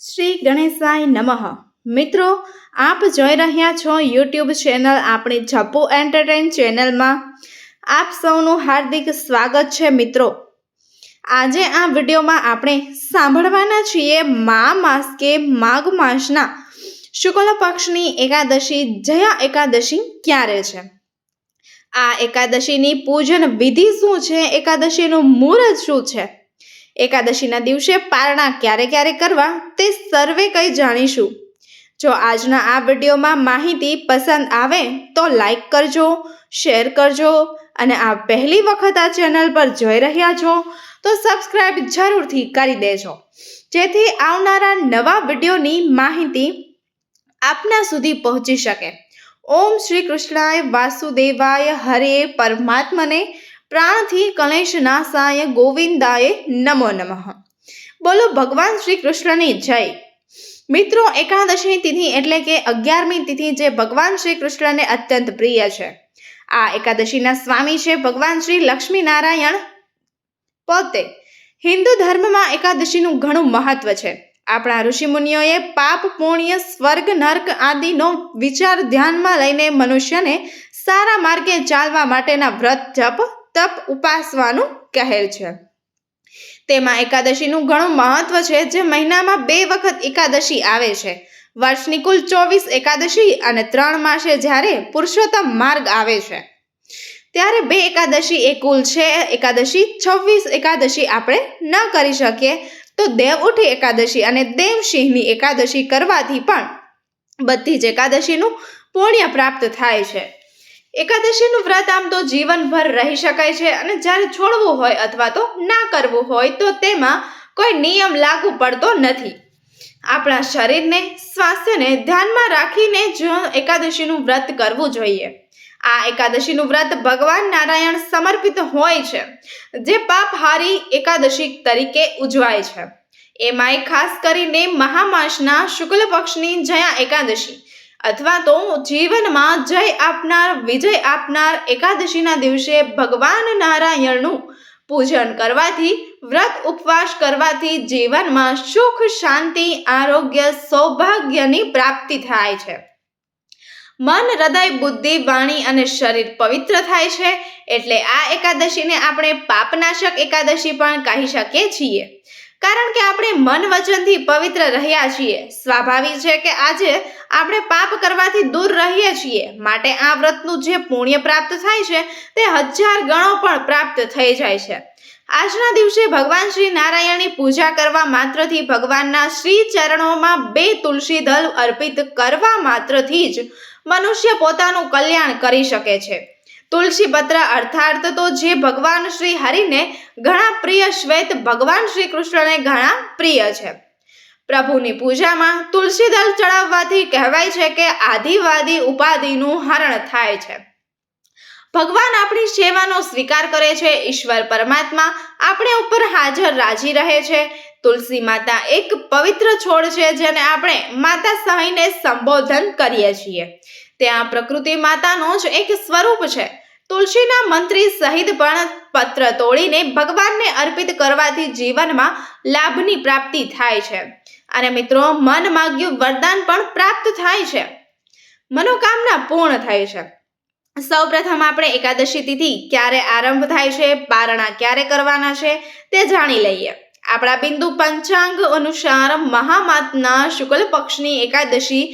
શ્રી ગણેશાય નમઃ. મિત્રો, આપ જોઈ રહ્યા છો યુટ્યુબ ચેનલ આપણી જપ્પુ એન્ટરટેન ચેનલમાં. આપ સૌનું હાર્દિક સ્વાગત છે, મિત્રો. આજે આ વિડીયોમાં આપણે સાંભળવાના છીએ મા માસ કે માઘ માસના શુક્લ પક્ષની એકાદશી, જયા એકાદશી ક્યારે છે? આ એકાદશીની પૂજન વિધિ શું છે? એકાદશીનું મુહૂર્ત શું છે? એકાદશીના દિવસે પારણા ક્યારે ક્યારે કરવા તે સર્વે કંઈ જાણીશું. જો આજના આ વિડીયોમાં માહિતી પસંદ આવે તો લાઈક કરજો, શેર કરજો અને આ પહેલી વખત આ ચેનલ પર જોઈ રહ્યા છો તો સબસ્ક્રાઈબ જરૂરથી કરી દેજો. જેથી આવનારા નવા વિડીયોની માહિતી આપના સુધી પહોંચી શકે. ઓમ શ્રી કૃષ્ણાય વાસુદેવાય હરે પરમાત્મને પ્રાણથી કલેશ નાસાય ગોવિંદાય નમો નમઃ. બોલો ભગવાન શ્રી કૃષ્ણની જય. મિત્રો, એકાદશી તિથિ એટલે કે અગિયારમી તિથિ જે ભગવાન શ્રી કૃષ્ણને અત્યંત પ્રિય છે. આ એકાદશીના સ્વામી છે ભગવાન શ્રી લક્ષ્મી નારાયણ પોતે. હિન્દુ ધર્મમાં એકાદશીનું ઘણું મહત્વ છે. આપણા ઋષિમુનિઓએ પાપ, પુણ્ય, સ્વર્ગ, નર્ક આદિનો વિચાર ધ્યાનમાં લઈને મનુષ્યને સારા માર્ગે ચાલવા માટેના વ્રત જપ તપ ઉપાસવાનું કહેલ છે. તેમાં એકાદશીનું ઘણું મહત્વ છે જે મહિનામાં બે વખત એકાદશી આવે છે. વર્ષની કુલ ચોવીસ એકાદશી અને ત્રણ માસે જ્યારે પુરુષોત્તમ માર્ગ આવે છે. ત્યારે બે એકાદશી એ કુલ છે. એકાદશી છવ્વીસ એકાદશી આપણે ન કરી શકીએ તો દેવ ઉઠી એકાદશી અને દેવસિંહની એકાદશી કરવાથી પણ બધી જ એકાદશીનું પુણ્ય પ્રાપ્ત થાય છે. એકાદશીનું વ્રત આમ તો જીવનભર રહી શકાય છે અને જ્યારે છોડવું હોય અથવા તો ના કરવું હોય તો તેમાં કોઈ નિયમ લાગુ પડતો નથી. આપણા શરીરને, સ્વાસ્થ્યને ધ્યાનમાં રાખીને જ એકાદશીનું વ્રત કરવું જોઈએ. આ એકાદશીનું વ્રત ભગવાન નારાયણ સમર્પિત હોય છે, જે પાપહારી એકાદશી તરીકે ઉજવાય છે. એમાંય ખાસ કરીને મહામાસના શુક્લ પક્ષની જયા એકાદશી અથવા તો જીવનમાં જય આપનાર, વિજય આપનાર એકાદશીના દિવસે ભગવાન નારાયણનું પૂજન કરવાથી, વ્રત ઉપવાસ કરવાથી જીવનમાં સુખ, શાંતિ, આરોગ્ય, સૌભાગ્યની પ્રાપ્તિ થાય છે. મન, હૃદય, બુદ્ધિ, વાણી અને શરીર પવિત્ર થાય છે. એટલે આ એકાદશીને આપણે પાપનાશક એકાદશી પણ કહી શકીએ છીએ. કારણ કે આપણે મન વચનથી પવિત્ર રહ્યા છીએ. સ્વાભાવિક છે કે આજે આપણે પાપ કરવાથી દૂર રહીએ છીએ. માટે આ વ્રતનું જે પુણ્ય પ્રાપ્ત થાય છે, તે હજાર ગણો પણ પ્રાપ્ત થઈ જાય છે. આજના દિવસે ભગવાન શ્રી નારાયણની પૂજા કરવા માત્રથી ભગવાનના શ્રી ચરણોમાં બે તુલસી દલ અર્પિત કરવા માત્રથી જ મનુષ્ય પોતાનું કલ્યાણ કરી શકે છે. તુલસી પત્ર અર્થાર્થ તો જે ભગવાન શ્રી હરિને ઘણા પ્રિય શ્વેત ભગવાન શ્રી કૃષ્ણને ઘણા પ્રિય છે. પ્રભુની પૂજામાં તુલસી દળ ચડાવવાથી કહેવાય છે કે આદિવાદી ઉપાધિનું હરણ થાય છે. ભગવાન આપણી સેવાનો સ્વીકાર કરે છે, ઈશ્વર પરમાત્મા આપણે ઉપર હાજર રાજી રહે છે. તુલસી માતા એક પવિત્ર છોડ છે જેને આપણે માતા સહીને સંબોધન કરીએ છીએ. ત્યાં પ્રકૃતિ માતાનો જ એક સ્વરૂપ છે. તુલસીના મંત્રી સહિત પણ પત્ર તોડીને ભગવાનને અર્પિત કરવાથી જીવનમાં લાભની પ્રાપ્તિ થાય છે. અને મિત્રો, મન માગ્યું વરદાન પણ પ્રાપ્ત થાય છે. મનોકામના પૂર્ણ થાય છે. સૌપ્રથમ આપણે એકાદશી તિથિ ક્યારે આરંભ થાય છે, પારણા ક્યારે કરવાના છે તે જાણી લઈએ. આપણા બિંદુ પંચાંગ અનુસાર મહામાતના શુક્લ પક્ષની એકાદશી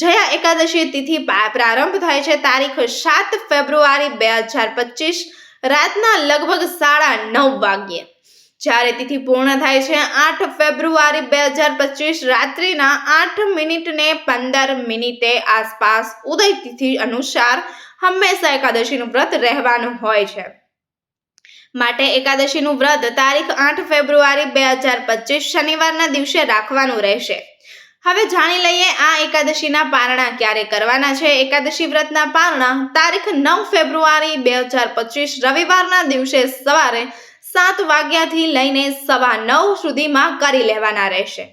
જયા એકાદશી તિથિ પ્રારંભ થાય છે. તારીખ સાત ફેબ્રુઆરી બે હજાર પચીસ, રાતના લગભગ સાડા નવ વાગ્યે. જ્યારે તિથિ પૂર્ણ થાય છે, આઠ ફેબ્રુઆરી બે હજાર પચીસ, રાત્રિના આઠ મિનિટને પંદર મિનિટે આસપાસ ઉદય તિથિ અનુસાર હંમેશા એકાદશીનું વ્રત રહેવાનું હોય છે. માટે એકાદશીનું વ્રત તારીખ આઠ ફેબ્રુઆરી બે હજાર પચીસ શનિવારના દિવસે રાખવાનું રહેશે. હવે જાણી લઈએ આ એકાદશીના પારણા ક્યારે કરવાના છે. એકાદશી વ્રતના પારણા તારીખ નવ ફેબ્રુઆરી બે હજાર પચીસ રવિવારના દિવસે સવારે સાત વાગ્યાથી લઈને સવા નવ સુધીમાં કરી લેવાના રહેશે.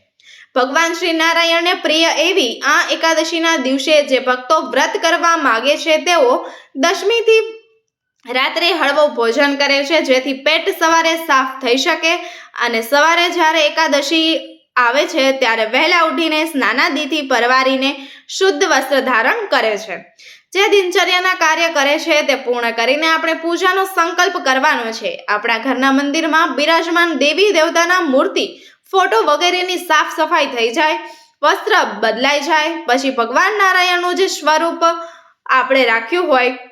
ભગવાન શ્રી નારાયણને પ્રિય એવી આ એકાદશીના દિવસે જે ભક્તો વ્રત કરવા માગે છે તેઓ દશમીથી રાત્રે હળવો ભોજન કરે છે, જેથી પેટ સવારે સાફ થઈ શકે અને સવારે જ્યારે એકાદશી આવે છે, ત્યારે વહેલા ઉઠીને સ્નાનાદિથી પરવારીને શુદ્ધ વસ્ત્ર ધારણ કરે છે. જે દિનચર્યાના કાર્ય કરે છે, તે પૂર્ણ કરીને આપણે પૂજાનો સંકલ્પ કરવાનો છે. આપણા ઘરના મંદિરમાં બિરાજમાન દેવી દેવતાના મૂર્તિ, ફોટો વગેરેની સાફ સફાઈ થઈ જાય, વસ્ત્ર બદલાઈ જાય, પછી ભગવાન નારાયણનું જે સ્વરૂપ આપણે રાખ્યું હોય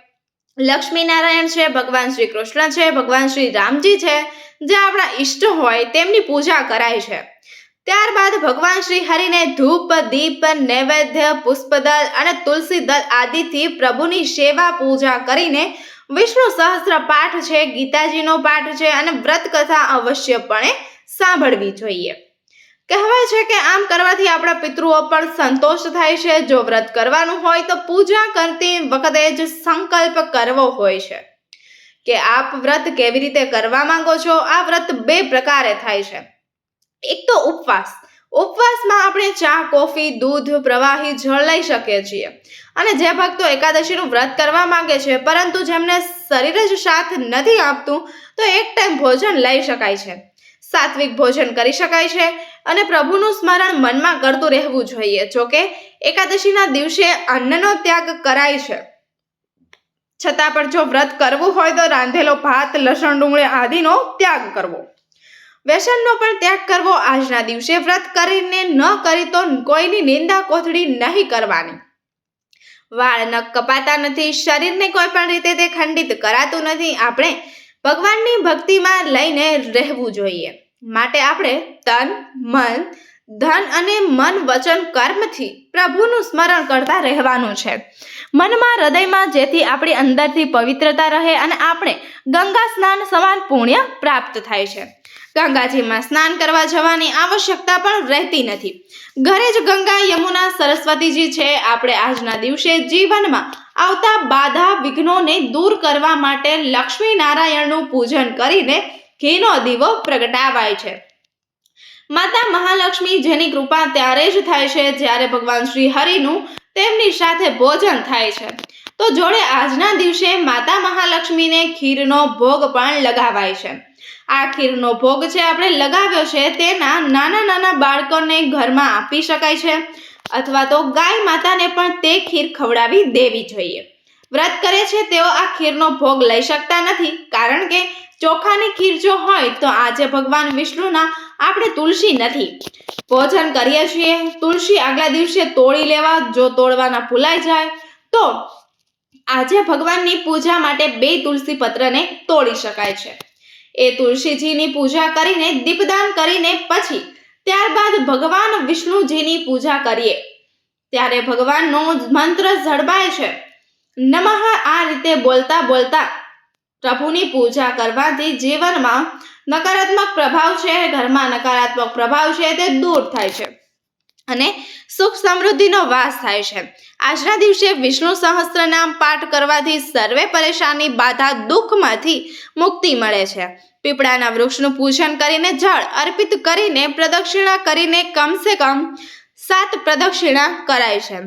લક્ષ્મી નારાયણ છે, ભગવાન શ્રી કૃષ્ણ છે, ભગવાન શ્રી રામજી છે, જે આપણા ઈષ્ટ હોય તેમની પૂજા કરાય છે. ત્યારબાદ ભગવાન શ્રી હરિને ધૂપ, દીપ, નૈવેદ્ય પુષ્પદલ અને તુલસી દલ આદિથી પ્રભુની સેવા પૂજા કરીને વિષ્ણુ સહસ્ત્ર પાઠ છે, ગીતાજીનો પાઠ છે અને વ્રત કથા અવશ્યપણે સાંભળવી જોઈએ. કહેવાય છે કે આમ કરવાથી આપણા પિતૃઓ પણ સંતોષ થાય છે. જો વ્રત કરવાનું હોય તો પૂજા કરતી વખતે જ સંકલ્પ કરવો હોય છે કે આપ વ્રત કેવી રીતે કરવા માંગો છો? આ વ્રત બે પ્રકારે થાય છે. એક તો ઉપવાસ. ઉપવાસમાં આપણે ચા, કોફી, દૂધ, પ્રવાહી, જળ લઈ શકીએ છીએ. અને જે ભક્તો એકાદશીનું વ્રત કરવા માંગે છે, પરંતુ જેમને શરીર જ સાથ નથી આપતું, તો એક ટાઈમ ભોજન લઈ શકાય છે. સાત્વિક ભોજન કરી શકાય છે. અને પ્રભુનું સ્મરણ મનમાં કરતું રહેવું જોઈએ. જોકે, એકાદશીના દિવસે અન્નનો ત્યાગ કરાય છે. છતાં પણ જો વ્રત કરવું હોય તો રાંધેલો ભાત, લસણ, ડુંગળી આદિનો ત્યાગ કરવો. વ્યસનનો પણ ત્યાગ કરવો આજના દિવસે વ્રત કરીને ન કરી તો કોઈની નિંદા કોથળી નહીં કરવાની. વાળ નખ કપાતા નથી, શરીરને કોઈ પણ રીતે તે ખંડિત કરાતું નથી. આપણે ભગવાનની ભક્તિમાં લઈને રહેવું જોઈએ. માટે આપણે તન, મન, ધન અને મન વચન કર્મથી પ્રભુનું સ્મરણ કરતા રહેવાનું છે. મનમાં હૃદયમાં જેથી આપણી અંદરથી પવિત્રતા રહે અને આપણે ગંગા સ્નાન સમાન પુણ્ય પ્રાપ્ત થાય છે. ગંગાજીમાં સ્નાન કરવા જવાની આવશ્યકતા પણ રહેતી નથી. ઘરે જ ગંગા યમુના સરસ્વતીજી છે. આપણે આજના દિવસે જીવનમાં આવતા બાધા વિઘ્નોને દૂર કરવા માટે લક્ષ્મી નારાયણનું પૂજન કરીને ઘીનો દીવો પ્રગટાવાય છે. માતા મહાલક્ષ્મી જેની કૃપા ત્યારે જ થાય છે જ્યારે ભગવાન શ્રી હરિનું તેમની સાથે ભોજન થાય છે. તો જોડે આજના દિવસે માતા મહાલક્ષ્મીને ખીરનો ભોગ પણ લગાવાય છે. આ ખીરનો ભોગ છે આપણે લગાવ્યો છે તેના નાના નાના બાળકોને ઘરમાં આપી શકાય છે અથવા તો ગાય માતાને પણ તે ખીર ખવડાવી દેવી જોઈએ. વ્રત કરે છે તેઓ આ ખીરનો ભોગ લઈ શકતા નથી કારણ કે ચોખાની ખીર જો હોય તો આજે ભગવાન વિષ્ણુના આપણે તુલસી નથી. ભોજન કરીએ છીએ. તુલસી આગલા દિવસે તોડી લેવા. જો તોડવાના ભૂલાઈ જાય, તો આજે ભગવાનની પૂજા માટે બે તુલસી પત્રને તોડી શકાય છે. એ તુલસીજીની પૂજા કરીને, દીપદાન કરીને પછી, ત્યારબાદ ભગવાન વિષ્ણુજીની પૂજા કરીએ. ત્યારે ભગવાનનો મંત્ર ઝડપાય છે. નમઃ આ રીતે બોલતા બોલતા પ્રભુની પૂજા કરવાથી જીવનમાં નકારાત્મક પ્રભાવ છે, ઘરમાં નકારાત્મક પ્રભાવ છે, તે દૂર થાય છે અને સુખ સમૃદ્ધિનો વાસ થાય છે. આજના દિવસે વિષ્ણુ સહસ્ત્રનામ પાઠ કરવાથી સર્વે પરેશાની બાધા દુઃખમાંથી મુક્તિ મળે છે. પીપળાના વૃક્ષનું પૂજન કરીને જળ અર્પિત કરીને પ્રદક્ષિણા કરીને કમસે કમ સાત પ્રદક્ષિણા કરાય છે.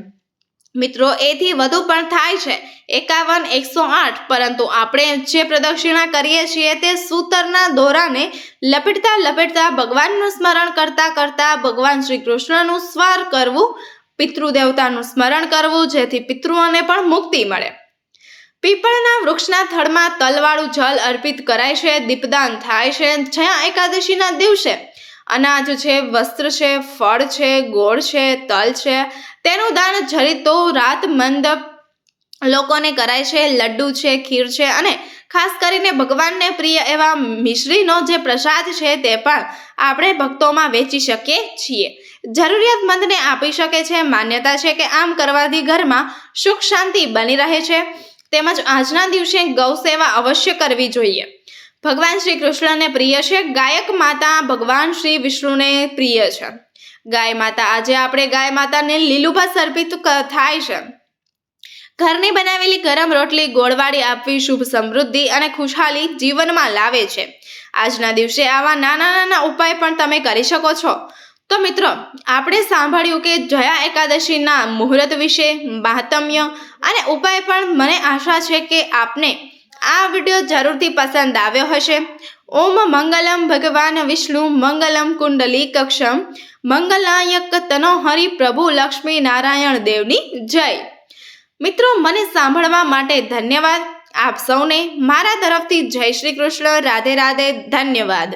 મિત્રો, એથી વધુ પણ થાય છે. એકાવન, એકસો આઠ, પરંતુ આપણે જે પ્રદક્ષિણા કરીએ છીએ તે સૂતરના દોરાને લપેટતા લપેટતા ભગવાનનું સ્મરણ કરતા કરતા ભગવાન શ્રી કૃષ્ણનું સ્વાર કરવું, પિતૃદેવતાનું સ્મરણ કરવું, જેથી પિતૃઓને પણ મુક્તિ મળે. પીપળના વૃક્ષના થડમાં તલવાળું જલ અર્પિત કરાય છે, દીપદાન થાય છે, જ્યાં એકાદશીના દિવસે અનાજ છે, વસ્ત્ર છે, ફળ છે, ગોળ છે, તલ છે તેનું દાન જરીતો રાત મંદ લોકોને કરાય છે, લડ્ડુ છે, ખીર છે અને ખાસ કરીને ભગવાનને પ્રિય એવા મિશ્રીનો જે પ્રસાદ છે તે પણ આપણે ભક્તોમાં વેચી શકીએ છીએ. જરૂરિયાતમંદને આપી શકે છે, માન્યતા છે કે આમ કરવાથી ઘરમાં સુખ શાંતિ બની રહે છે. તેમજ આજના દિવસે ગૌ સેવા અવશ્ય કરવી જોઈએ. ભગવાન શ્રી કૃષ્ણને પ્રિય છે, ગાયક માતા ભગવાન શ્રી વિષ્ણુને પ્રિય છે. ગાય માતા. આજે આપણે ગાય માતાને લીલુભા અર્પિત થાય છે. ઘરની બનાવેલી ગરમ રોટલી ગોળવાળી આપવી શુભ સમૃદ્ધિ અને ખુશહાલી જીવનમાં લાવે છે. આજના દિવસે આવા નાના નાના ઉપાય પણ તમે કરી શકો છો. તો મિત્રો, આપણે સાંભળ્યું કે જયા એકાદશીના મુહૂર્ત વિશે મહાત્મ્ય અને ઉપાય પણ મને આશા છે કે આપને આ વીડિયો જરૂરથી પસંદ આવ્યો હશે. ઓમ મંગલમ ભગવાન વિષ્ણુ મંગલમ કુંડલી કક્ષમ મંગલાયક તનો હરિ પ્રભુ લક્ષ્મી નારાયણ દેવની જય મિત્રો મને સાંભળવા માટે ધન્યવાદ. આપ સૌને મારા તરફથી જય શ્રી કૃષ્ણ, રાધે રાધે, ધન્યવાદ.